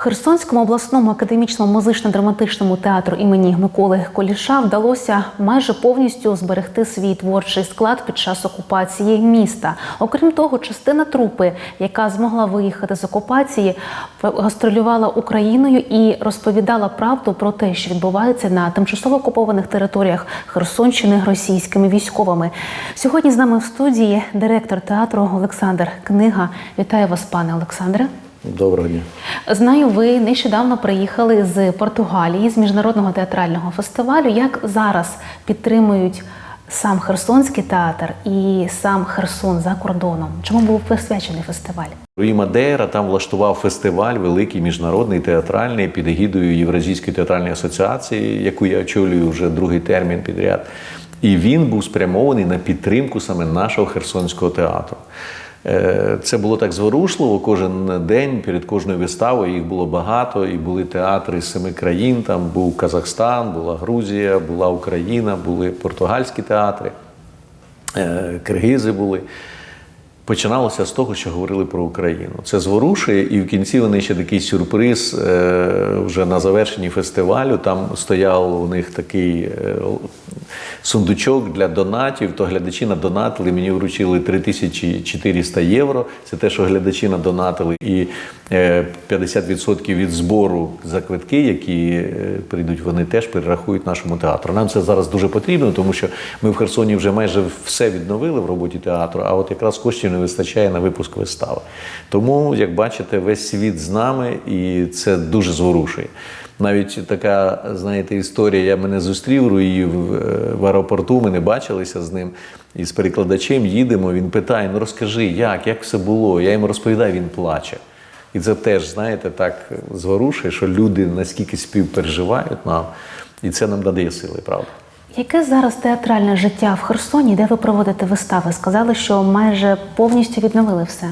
Херсонському обласному академічному музично-драматичному театру імені Миколи Коліша вдалося майже повністю зберегти свій творчий склад під час окупації міста. Окрім того, частина трупи, яка змогла виїхати з окупації, гастролювала Україною і розповідала правду про те, що відбувається на тимчасово окупованих територіях Херсонщини російськими військовими. Сьогодні з нами в студії директор театру Олександр Книга. Вітаю вас, пане Олександре. Доброго дня. Знаю, ви нещодавно приїхали з Португалії з міжнародного театрального фестивалю. Як зараз підтримують сам Херсонський театр і сам Херсон за кордоном? Чому був присвячений фестиваль? Руї Мадейра там влаштував фестиваль великий міжнародний театральний під егідою Євразійської театральної асоціації, яку я очолюю вже другий термін підряд. І він був спрямований на підтримку саме нашого Херсонського театру. Е, Це було так зворушливо. Кожен день перед кожною виставою їх було багато, і були театри з семи країн. Там був Казахстан, була Грузія, була Україна, були португальські театри, е, киргизи були. Починалося з того, що говорили про Україну. Це зворушує, і в кінці вони ще такий сюрприз е, вже на завершенні фестивалю. Там стояв у них такий е, сундучок для донатів. То глядачі надонатили. Мені вручили 3400 євро. Це те, що глядачі надонатили, і е, 50% від збору за квитки, які е, прийдуть, вони теж перерахують нашому театру. Нам це зараз дуже потрібно, тому що ми в Херсоні вже майже все відновили в роботі театру. А от якраз коштів не вистачає на випуск вистави. Тому, як бачите, весь світ з нами, і це дуже зворушує. Навіть така, знаєте, історія. Я мене зустрів Руї в, е, в аеропорту. Ми не бачилися з ним. І з перекладачем їдемо. Він питає: ну розкажи, як, як все було? Я йому розповідаю, він плаче. І це теж, знаєте, так зворушує, що люди наскільки співпереживають нам, і це нам додає сили, правда. Яке зараз театральне життя в Херсоні, де ви проводите вистави? Сказали, що майже повністю відновили все.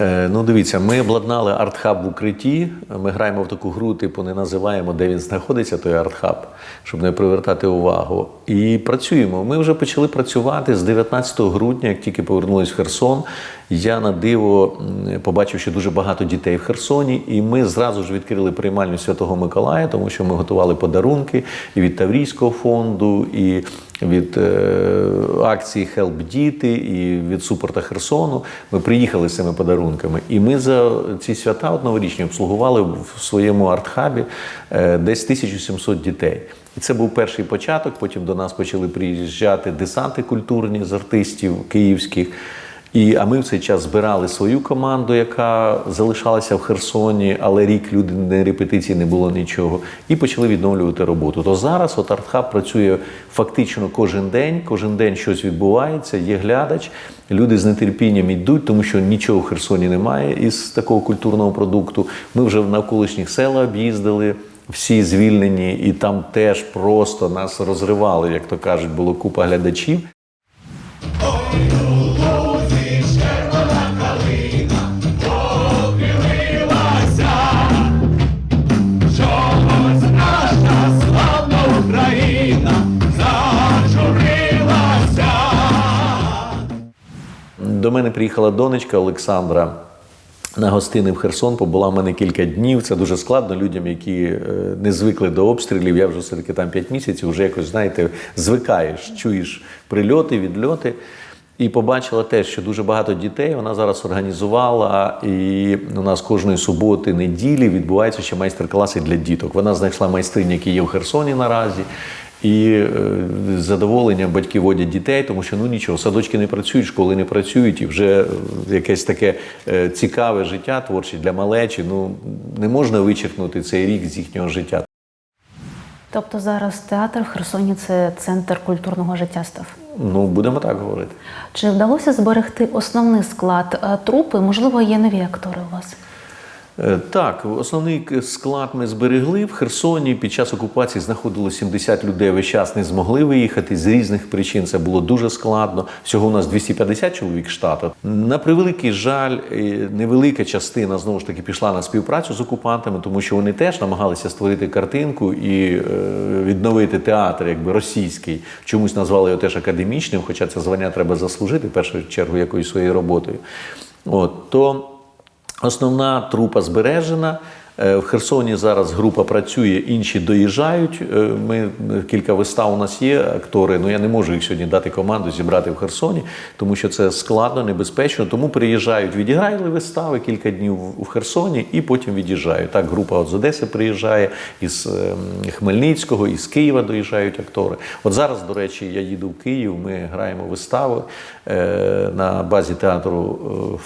Е, Ну, дивіться, ми обладнали артхаб в укритті. Ми граємо в таку гру, типу не називаємо, де він знаходиться, той артхаб, щоб не привертати увагу. І працюємо. Ми вже почали працювати з 19 грудня, як тільки повернулись в Херсон. Я на диво побачив, що дуже багато дітей в Херсоні, і ми зразу ж відкрили приймальню Святого Миколая, тому що ми готували подарунки і від Таврійського фонду, і від е, акції Хелп Діти, і від супорта Херсону. Ми приїхали з цими подарунками. І ми за ці свята от новорічні обслугували в своєму артхабі е, десь 1700 дітей. І це був перший початок. Потім до нас почали приїжджати десанти культурні з артистів київських. І, а ми в цей час збирали свою команду, яка залишалася в Херсоні, але рік люди не репетиції не було нічого, і почали відновлювати роботу. То зараз от Артхаб працює фактично кожен день. Кожен день щось відбувається, є глядач. Люди з нетерпінням йдуть, тому що нічого в Херсоні немає із такого культурного продукту. Ми вже в навколишніх села об'їздили. Всі звільнені, і там теж просто нас розривали, як то кажуть, було купа глядачів. До мене приїхала донечка Олександра на гостини в Херсон. Побула в мене кілька днів. Це дуже складно людям, які е, не звикли до обстрілів. Я вже все-таки там 5 місяців, вже якось, знаєте, звикаєш, чуєш прильоти, відльоти. І побачила те, що дуже багато дітей вона зараз організувала, і у нас кожної суботи, неділі відбуваються ще майстер-класи для діток. Вона знайшла майстрині, які є в Херсоні наразі. І е, з задоволенням батьки водять дітей, тому що ну нічого, садочки не працюють, школи не працюють, і вже е, якесь таке е, цікаве життя творче для малечі. Ну не можна вичеркнути цей рік з їхнього життя. Тобто зараз театр в Херсоні це центр культурного життя став. Ну будемо так говорити. Чи вдалося зберегти основний склад трупи? Можливо, є нові актори у вас? Е, Так, основний склад ми зберегли. В Херсоні під час окупації знаходилось 70 людей. Весь час не змогли виїхати з різних причин. Це було дуже складно. Всього у нас 250 чоловік штату. На превеликий жаль, е, невелика частина знову ж таки пішла на співпрацю з окупантами, тому що вони теж намагалися створити картинку і е, відновити театр, якби російський. Чомусь назвали його теж академічним, хоча це звання треба заслужити в першу чергу якоюсь своєю роботою. От то. Основна трупа збережена. Е, В Херсоні зараз група працює, інші доїжджають. Е, Ми кілька вистав у нас є актори. Ну я не можу їх сьогодні дати команду зібрати в Херсоні, тому що це складно, небезпечно. Тому приїжджають, відіграли вистави кілька днів в Херсоні і потім від'їжджають. Так, група от з Одеси приїжджає, із ем, Хмельницького, із Києва доїжджають актори. От зараз, до речі, я їду в Київ. Ми граємо вистави е, на базі театру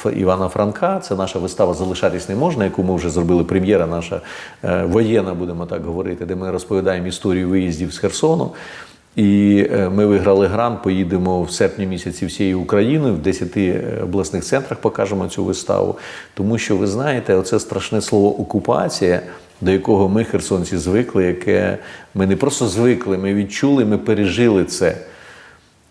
е, Івана Франка. Це наша вистава Залишатись не можна, яку ми вже зробили. Прем'єра наша е, воєнна, будемо так говорити, де ми розповідаємо історію виїздів з Херсону. І е, ми виграли грант, поїдемо в серпні місяці всією Україною, в 10 обласних центрах покажемо цю виставу. Тому що ви знаєте, оце страшне слово окупація, до якого ми, херсонці, звикли, яке ми не просто звикли, ми відчули, ми пережили це.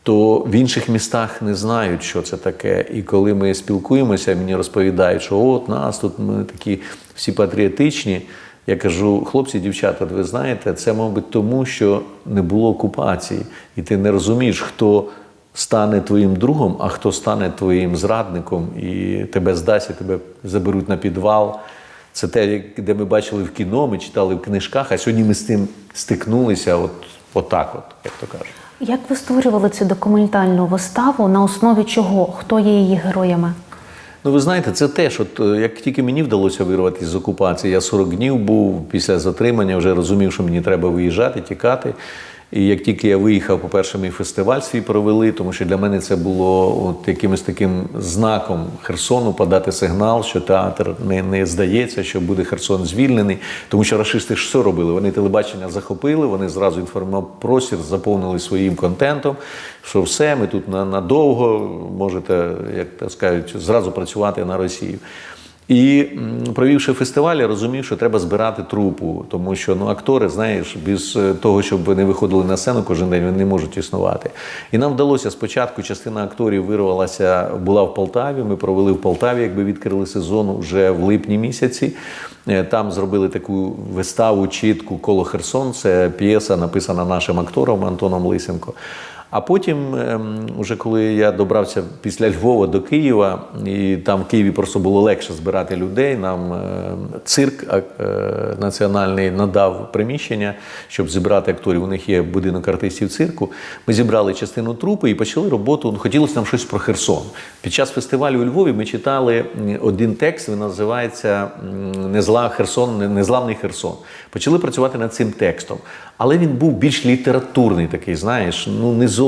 То в інших містах не знають, що це таке. І коли ми спілкуємося, мені розповідають, що от нас тут ми такі всі патріотичні. Я кажу, хлопці, дівчата, ви знаєте, це, мабуть, тому, що не було окупації, і ти не розумієш, хто стане твоїм другом, а хто стане твоїм зрадником, і тебе здасть, і тебе заберуть на підвал. Це те, де ми бачили в кіно, ми читали в книжках, а сьогодні ми з тим стикнулися, от, отак, от, як то кажуть. Як ви створювали цю документальну виставу? На основі чого? Хто є її героями? Ну, ви знаєте, це теж, от е, як тільки мені вдалося вирватися з окупації, я 40 днів був після затримання, вже розумів, що мені треба виїжджати, тікати. І як тільки я виїхав, по-перше, мій фестиваль свій провели, тому що для мене це було от якимось таким знаком Херсону подати сигнал, що театр не, не здається, що буде Херсон звільнений. Тому що рашисти ж все робили. Вони телебачення захопили, вони зразу інформопростір заповнили своїм контентом, що все, ми тут на- надовго можете, як так скажуть, зразу працювати на Росію. І провівши фестиваль, я розумів, що треба збирати трупу, тому що ну актори, знаєш, без е, того, щоб вони виходили на сцену кожен день, вони не можуть існувати. І нам вдалося спочатку. Частина акторів вирвалася, була в Полтаві. Ми провели в Полтаві, якби відкрили сезон вже в липні місяці. Е, Там зробили таку виставу чітку коло Херсон. Це п'єса, написана нашим актором Антоном Лисенко. А потім, ем, уже коли я добрався після Львова до Києва, і там в Києві просто було легше збирати людей. Нам ем, цирк е, е, національний надав приміщення, щоб зібрати акторів. У них є будинок артистів цирку. Ми зібрали частину трупи і почали роботу. Ну, Хотілося нам щось про Херсон. Під час фестивалю у Львові ми читали один текст. Він називається Незла Херсон, Незламний Херсон. Почали працювати над цим текстом. Але він був більш літературний такий, знаєш, ну не зовсім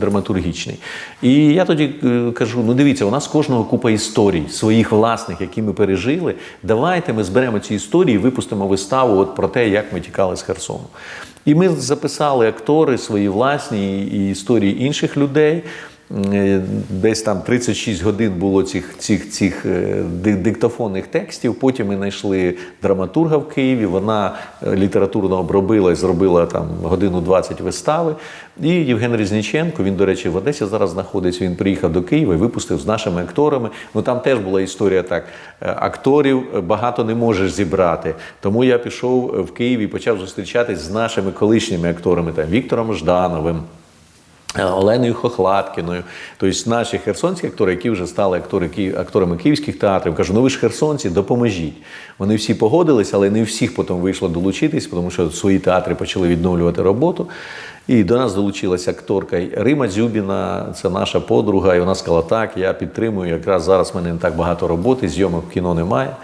драматургічний. І я тоді е, кажу: ну дивіться, у нас кожного купа історій, своїх власних, які ми пережили. Давайте ми зберемо ці історії і випустимо виставу от про те, як ми тікали з Херсону. І ми записали актори свої власні і історії інших людей. Е, Десь там 36 годин було цих, цих, цих е, диктофонних текстів. Потім ми знайшли драматурга в Києві. Вона е, літературно обробила і зробила там годину 20 вистави. І Євген Різніченко, він, до речі, в Одесі зараз знаходиться. Він приїхав до Києва і випустив з нашими акторами. Ну там теж була історія так: акторів багато не можеш зібрати. Тому я пішов в Київ і почав зустрічатись з нашими колишніми акторами, там Віктором Ждановим. Е, Оленою Хохлаткіною, тобто наші херсонські актори, які вже стали актори, акторами київських театрів, кажу, ну ви ж херсонці, допоможіть. Вони всі погодились, але не всіх потім вийшло долучитись, тому що свої театри почали відновлювати роботу. І до нас долучилася акторка Рима Дзюбіна, це наша подруга, і вона сказала, так, я підтримую, якраз зараз в мене не так багато роботи, зйомок в кіно немає.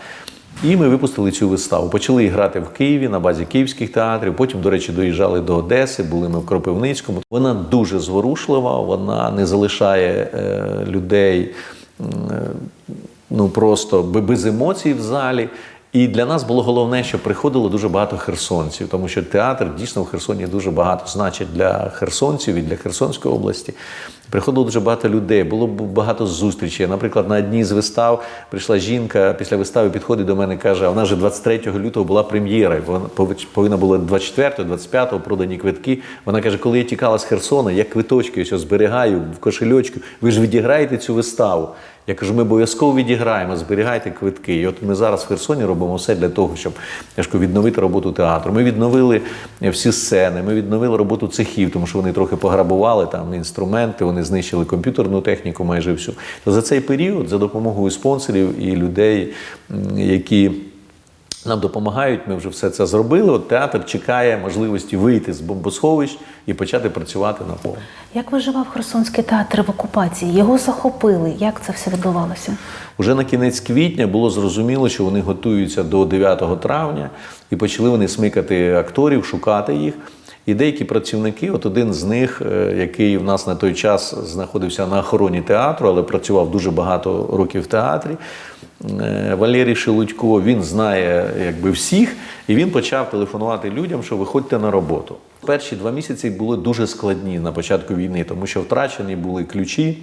І ми випустили цю виставу. Почали грати в Києві на базі київських театрів. Потім, до речі, доїжджали до Одеси, були ми в Кропивницькому. Вона дуже зворушлива, вона не залишає е, людей е, ну просто бе- без емоцій в залі. І для нас було головне, що приходило дуже багато херсонців, тому що театр дійсно в Херсоні дуже багато значить для херсонців і для Херсонської області. Приходило дуже багато людей, було багато зустрічей. Наприклад, на одній з вистав прийшла жінка після вистави, підходить до мене і каже: а вона вже 23 лютого була прем'єра. Вона пов- повинна була 24 25-го продані квитки. Вона каже, коли я тікала з Херсона, я квиточки ось зберігаю в кошельочку. Ви ж відіграєте цю виставу. Я кажу, ми обов'язково відіграємо, зберігайте квитки. І от ми зараз в Херсоні робимо все для того, щоб я кажу, відновити роботу театру. Ми відновили всі сцени, ми відновили роботу цехів, тому що вони трохи пограбували там інструменти, вони знищили комп'ютерну техніку майже всю. То за цей період, за допомогою спонсорів і людей, які Нам допомагають, ми вже все це зробили. От театр чекає можливості вийти з бомбосховищ і почати працювати на повну. Як виживав Херсонський театр в окупації? Його захопили. Як це все відбувалося? Уже на кінець квітня було зрозуміло, що вони готуються до 9 травня, і почали вони смикати акторів, шукати їх. І деякі працівники, от один з них, е, який в нас на той час знаходився на охороні театру, але працював дуже багато років в театрі. Е, Валерій Шелудько, він знає якби всіх, і він почав телефонувати людям, що виходьте на роботу. Перші два місяці були дуже складні на початку війни, тому що втрачені були ключі.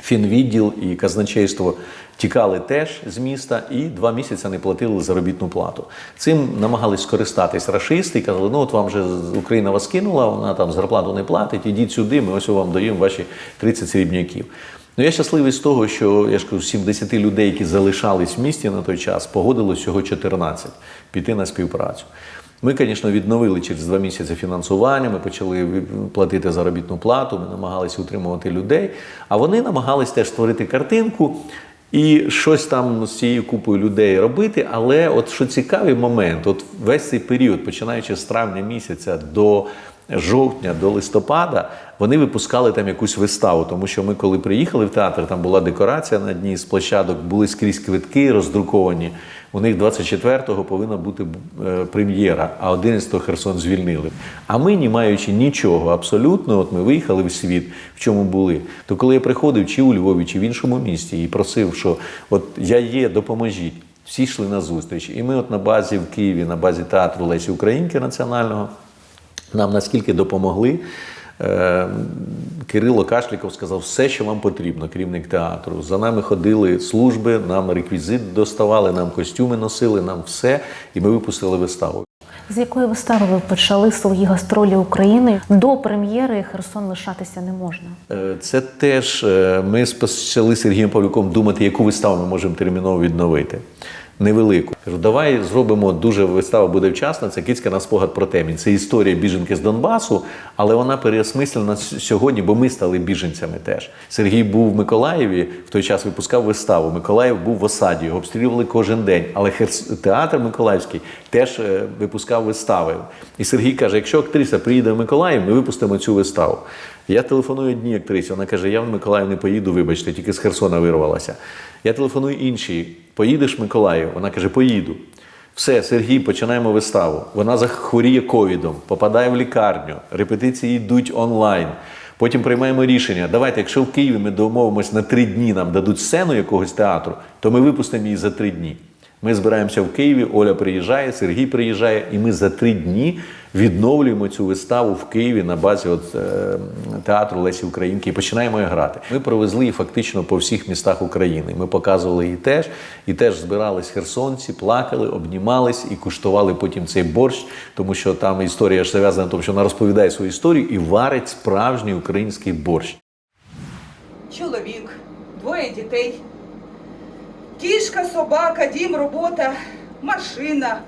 Фінвідділ і казначейство тікали теж з міста і два місяці не платили заробітну плату. Цим намагались скористатись рашисти і казали: ну от вам же Україна вас кинула, вона там зарплату не платить, ідіть сюди, ми ось вам даємо ваші 30 срібняків. Ну, я щасливий з того, що я ж кажу, 70 людей, які залишались в місті на той час, погодилось всього 14 піти на співпрацю. Ми, звісно, відновили через два місяці фінансування. Ми почали платити заробітну плату. Ми намагалися утримувати людей. А вони намагались теж створити картинку і щось там з цією купою людей робити. Але от що цікавий момент, от весь цей період, починаючи з травня місяця до жовтня, до листопада, вони випускали там якусь виставу. Тому що ми, коли приїхали в театр, там була декорація на одній з площадок, були скрізь квитки роздруковані. У них 24-го повинна бути е, прем'єра, а 11-го Херсон звільнили. А ми, не маючи нічого абсолютно, от ми виїхали в світ, в чому були. То коли я приходив чи у Львові, чи в іншому місті і просив, що от я є, допоможіть. Всі йшли на зустріч. І ми, от на базі в Києві, на базі театру Лесі Українки національного, нам наскільки допомогли. Е, Кирило Кашліков сказав все, що вам потрібно, керівник театру. За нами ходили служби, нам реквізит доставали, нам костюми носили, нам все, і ми випустили виставу. З якої вистави ви почали свої гастролі Україною? До прем'єри Херсон лишатися не можна. Е, Це теж е, ми почали з Сергієм Павлюком думати, яку виставу ми можемо терміново відновити. Невелику. Кажу, давай зробимо дуже вистава буде вчасна. Це кицька на спогад про темінь. Це історія біженки з Донбасу, але вона переосмислена сьогодні, бо ми стали біженцями теж. Сергій був в Миколаєві, в той час випускав виставу. Миколаїв був в осаді, його обстрілювали кожен день. Але театр Миколаївський теж е, випускав вистави. І Сергій каже: якщо актриса приїде в Миколаїв, ми випустимо цю виставу. Я телефоную одній актрисі, вона каже: я в Миколаїв не поїду, вибачте, тільки з Херсона вирвалася. Я телефоную іншій, поїдеш в Миколаїв? Вона каже, поїду. Все, Сергій, починаємо виставу. Вона захворіє ковідом, попадає в лікарню, репетиції йдуть онлайн. Потім приймаємо рішення. Давайте, якщо в Києві ми домовимося на три дні, нам дадуть сцену якогось театру, то ми випустимо її за три дні. Ми збираємося в Києві, Оля приїжджає, Сергій приїжджає, і ми за три дні відновлюємо цю виставу в Києві на базі от, е, театру Лесі Українки і починаємо її грати. Ми провезли її фактично по всіх містах України. Ми показували її теж, і теж збирались херсонці, плакали, обнімались і куштували потім цей борщ, тому що там історія ж зав'язана, тому що вона розповідає свою історію і варить справжній український борщ. Чоловік, двоє дітей, кішка, собака, дім, робота, машина,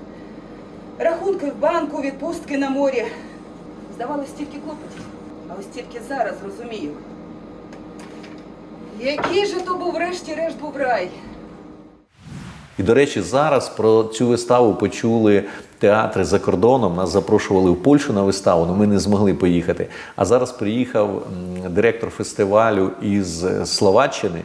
рахунки в банку, відпустки на морі. Здавалось, стільки клопотів. А ось тільки зараз розумію. Який же то був врешті-решт був рай. І, до речі, зараз про цю виставу почули театри за кордоном. Нас запрошували в Польщу на виставу, але ми не змогли поїхати. А зараз приїхав директор фестивалю із е, Словаччини.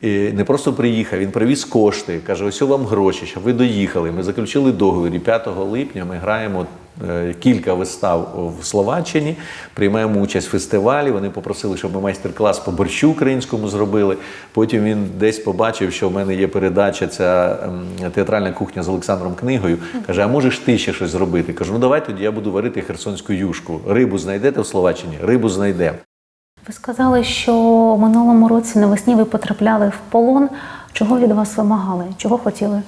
І не просто приїхав, він привіз кошти. Каже: ось вам гроші, щоб ви доїхали. Ми заключили договір. І 5 липня ми граємо е, кілька вистав в Словаччині, приймаємо участь в фестивалі. Вони попросили, щоб ми майстер-клас по борщу українському зробили. Потім він десь побачив, що в мене є передача ця ем, театральна кухня з Олександром Книгою. Каже: А можеш ти ще щось зробити? Кажу, ну давай тоді я буду варити херсонську юшку. Рибу знайдете в Словаччині? Рибу знайдемо. Ви сказали, що минулому році навесні ви потрапляли в полон. Чого від вас вимагали? Чого хотіли?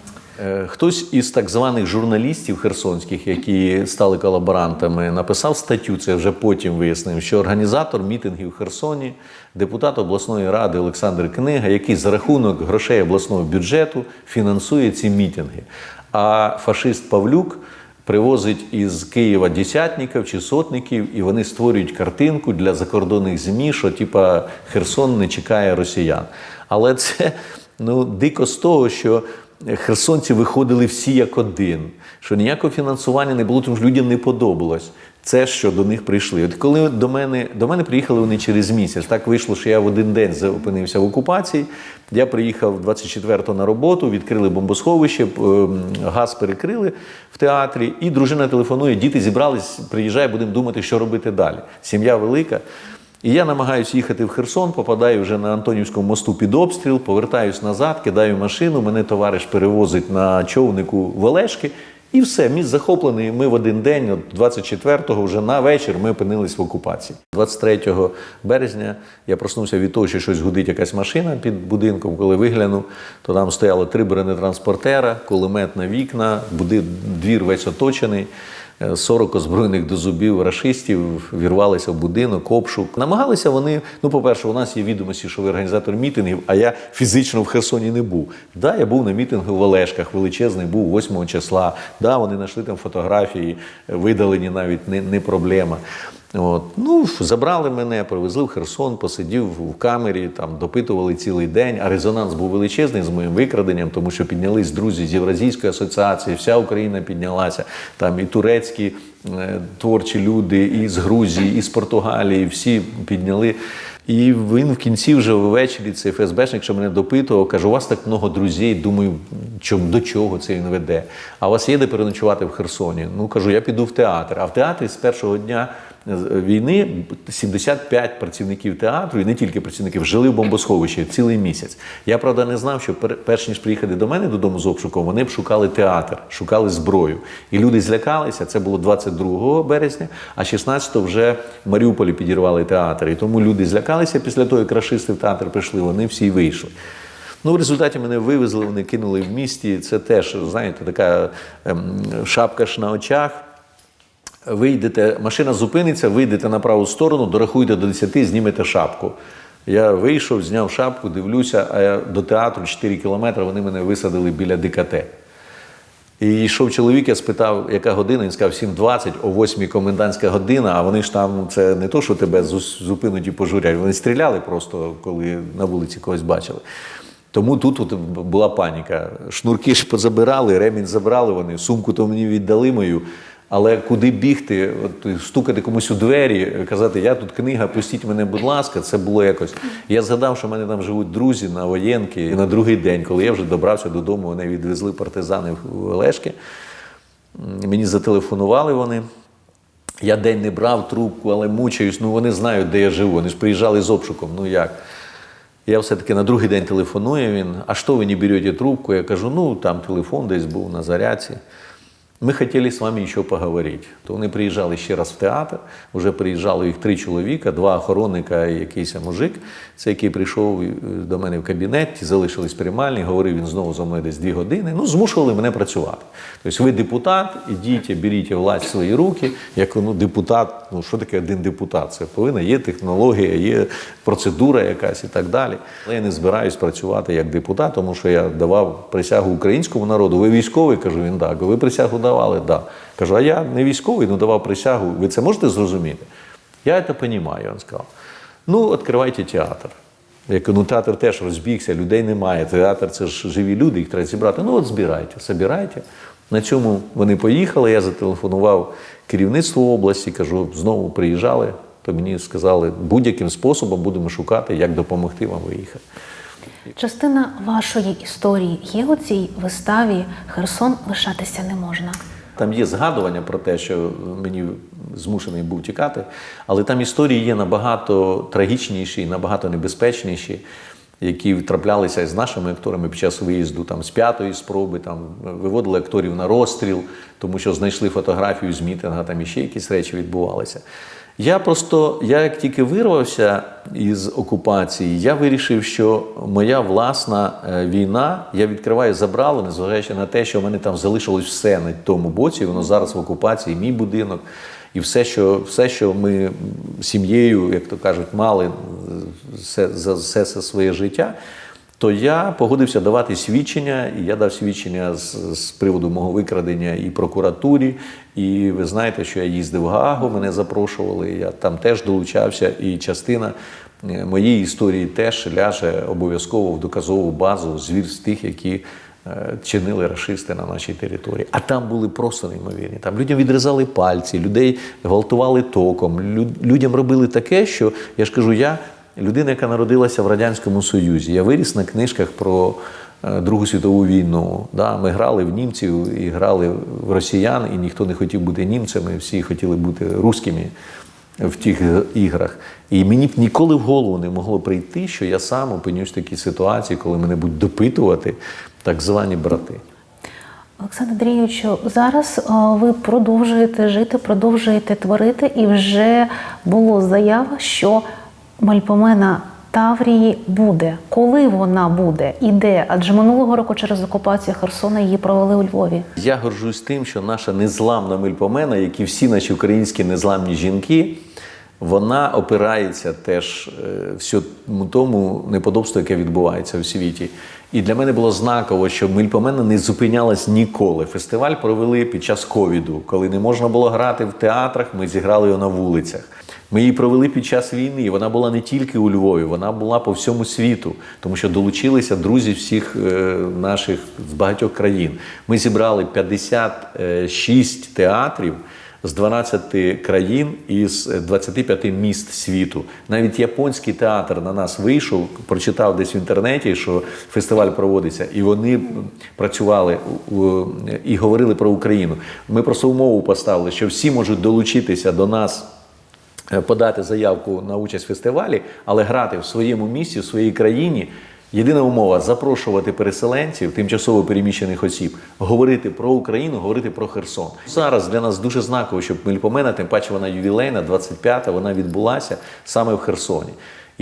Е, Хтось із так званих журналістів херсонських, які стали колаборантами, написав статтю. Це вже потім вияснив, що організатор мітингів в Херсоні, депутат обласної ради Олександр Книга, який за рахунок грошей обласного бюджету фінансує ці мітинги. А фашист Павлюк привозить із Києва десятників чи сотників, і вони створюють картинку для закордонних ЗМІ, що типа Херсон не чекає росіян. Але це ну дико з того, що херсонці виходили всі як один, що ніякого фінансування не було, тому що людям не подобалось. Це, що до них прийшли. От коли до мене, до мене приїхали вони через місяць. Так вийшло, що я в один день опинився в окупації. Я приїхав 24-го на роботу, відкрили бомбосховище, ем, газ перекрили в театрі, і дружина телефонує, діти зібрались, приїжджає, будемо думати, що робити далі. Сім'я велика. І я намагаюся їхати в Херсон, попадаю вже на Антонівському мосту під обстріл, повертаюсь назад, кидаю машину. Мене товариш перевозить на човнику в Олешки. І все, міст захоплений. Ми в один день, от 24-го, вже на вечір, ми опинились в окупації. 23 березня я проснувся від того, що щось гудить якась машина під будинком. Коли виглянув, то там стояло три бронетранспортера, кулемет на вікна, двір весь оточений. Е, 40 озброєних до зубів рашистів вірвалися в будинок, обшук. Намагалися вони. Ну, по-перше, у нас є відомості, що ви організатор мітингів, а я фізично в Херсоні не був. Да, я був на мітингу в Олешках, величезний, був 8 числа. Да, вони знайшли там фотографії, видалені навіть не, не проблема. От. Ну, забрали мене, привезли в Херсон, посидів в камері, там допитували цілий день. А резонанс був величезний з моїм викраденням, тому що піднялись друзі з Євразійської асоціації, вся Україна піднялася. Там і турецькі е, творчі люди, і з Грузії, і з Португалії, всі підняли. І він в кінці вже ввечері, цей ФСБшник, що мене допитував, каже: у вас так много друзів, думаю, чом, до чого це він веде. А у вас є де переночувати в Херсоні? Ну кажу, я піду в театр. А в театрі з першого дня війни 75 працівників театру, і не тільки працівників, жили в бомбосховищі цілий місяць. Я правда не знав, що пер- перш ніж приїхати до мене додому з обшуком, вони б шукали театр, шукали зброю. І люди злякалися. Це було 22 березня, а 16-го вже в Маріуполі підірвали театр. І тому люди злякалися після того, як рашисти в театр прийшли, вони всі вийшли. Ну, в результаті мене вивезли, вони кинули в місті. Це теж, знаєте, така ем, шапка ж на очах. Вийдете, машина зупиниться, вийдете на праву сторону, дорахуйте до 10, знімете шапку. Я вийшов, зняв шапку, дивлюся, а я до театру 4 кілометри, вони мене висадили біля ДКТ. І йшов чоловік, я спитав, яка година, він сказав 7.20, о 8 комендантська година, а вони ж там, це не то, що тебе зупинуть і пожурять, вони стріляли просто, коли на вулиці когось бачили. Тому тут от була паніка. Шнурки ж позабирали, ремінь забрали вони, сумку то мені віддали мою. Але куди бігти, от, стукати комусь у двері, казати, я тут книга, пустіть мене, будь ласка, це було якось. Я згадав, що в мене там живуть друзі на воєнки. І на другий день, коли я вже добрався додому, вони відвезли партизани в Олешки. Мені зателефонували вони. Я день не брав трубку, але мучаюсь. Ну вони знають, де я живу. Вони ж приїжджали з обшуком. Ну як? Я все-таки на другий день телефоную він. А що ви не берете трубку? Я кажу, ну там телефон десь був на зарядці. Ми хотіли з вами ще поговорити. То вони приїжджали ще раз в театр. Вже приїжджало їх три чоловіка, два охоронника і якийсь мужик. Це який прийшов е, до мене в кабінет, залишились приймальні, говорив він знову за мною десь дві години. Ну, змушували мене працювати. Тобто ви депутат, ідіть, беріть власть в свої руки. Як ну, депутат, ну що таке один депутат? Це повинна є технологія, є процедура якась і так далі. Але я не збираюсь працювати як депутат, тому що я давав присягу українському народу. Ви військовий? кажу він так. Ви присягу давали? Да. Кажу, а я не військовий, ну давав присягу. Ви це можете зрозуміти? Я це розумію, він сказав. Ну, відкривайте театр. Я кажу, ну театр теж розбігся, людей немає. Театр це ж живі люди, їх треба зібрати. Ну от збирайте, збирайте. На цьому вони поїхали. Я зателефонував керівництву області, кажу, знову приїжджали. То мені сказали, будь-яким способом будемо шукати, як допомогти вам виїхати. Частина вашої історії є у цій виставі Херсон лишатися не можна. Там є згадування про те, що мені змушений був тікати, але там історії є набагато трагічніші, набагато небезпечніші, які траплялися з нашими акторами під час виїзду там, з п'ятої спроби, там, виводили акторів на розстріл, тому що знайшли фотографію з мітинга, там іще якісь речі відбувалися. Я просто, я як тільки вирвався із окупації, я вирішив, що моя власна е, війна, я відкриваю забрало, незважаючи на те, що в мене там залишилось все на тому боці, воно зараз в окупації, мій будинок, і все, що, все, що ми сім'єю, як то кажуть, мали е, все, за все, все своє життя. То я погодився давати свідчення, і я дав свідчення з, з приводу мого викрадення і прокуратурі. І ви знаєте, що я їздив в Гаагу, мене запрошували. Я там теж долучався, і частина е, моєї історії теж ляже обов'язково в доказову базу звірств тих, які е, чинили рашисти на нашій території. А там були просто неймовірні. Там людям відрізали пальці, людей гвалтували током. Людям робили таке, що я ж кажу, я людина, яка народилася в Радянському Союзі. Я виріс на книжках про е, Другу світову війну. Да? Ми грали в німців і грали в росіян, і ніхто не хотів бути німцями, всі хотіли бути русскими в тих іграх. І мені б ніколи в голову не могло прийти, що я сам опинюсь в такій ситуації, коли мене будуть допитувати так звані брати. Олександр Андрійовичу, зараз е, ви продовжуєте жити, продовжуєте творити, і вже було заява, що Мальпомена Таврії буде. Коли вона буде і де? Адже минулого року через окупацію Херсона її провели у Львові. Я горжусь тим, що наша незламна мельпомена, як і всі наші українські незламні жінки, вона опирається теж е, всьому тому неподобству, яке відбувається у світі. І для мене було знаково, що мильпомена не зупинялась ніколи. Фестиваль провели під час ковіду, коли не можна було грати в театрах, ми зіграли його на вулицях. Ми її провели під час війни. Вона була не тільки у Львові, вона була по всьому світу, тому що долучилися друзі всіх е, наших з багатьох країн. Ми зібрали 56 театрів з 12 країн із 25 міст світу. Навіть японський театр на нас вийшов, прочитав десь в інтернеті, що фестиваль проводиться, і вони працювали і говорили про Україну. Ми просто умову поставили, що всі можуть долучитися до нас. е, Подати заявку на участь в фестивалі, але грати в своєму місті, в своїй країні. Єдина умова запрошувати переселенців, тимчасово переміщених осіб, говорити про Україну, говорити про Херсон. Зараз для нас дуже знаково, щоб Мельпомена, тим паче вона ювілейна, 25-та, вона відбулася саме в Херсоні.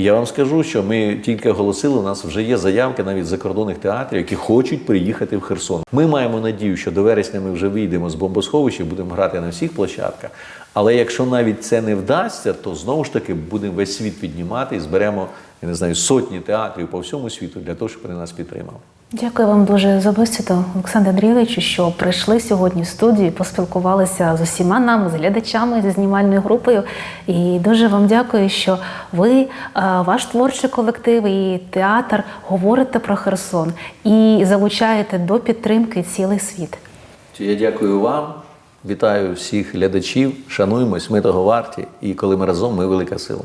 Я вам скажу, що ми тільки оголосили, у нас вже є заявки навіть з закордонних театрів, які хочуть приїхати в Херсон. Ми маємо надію, що до вересня ми вже вийдемо з бомбосховища, будемо грати на всіх площадках. Але якщо навіть це не вдасться, то знову ж таки будемо весь світ піднімати і зберемо, я не знаю, сотні театрів по всьому світу для того, щоб вони нас підтримали. Дякую вам дуже за бесіду, Олександр Андрійовичу, що прийшли сьогодні в студію, поспілкувалися з усіма нами, з глядачами, зі знімальною групою. І дуже вам дякую, що ви, е, ваш творчий колектив і театр говорите про Херсон і залучаєте до підтримки цілий світ. Я дякую вам, вітаю всіх глядачів, шануємось, ми того варті, і коли ми разом, ми велика сила.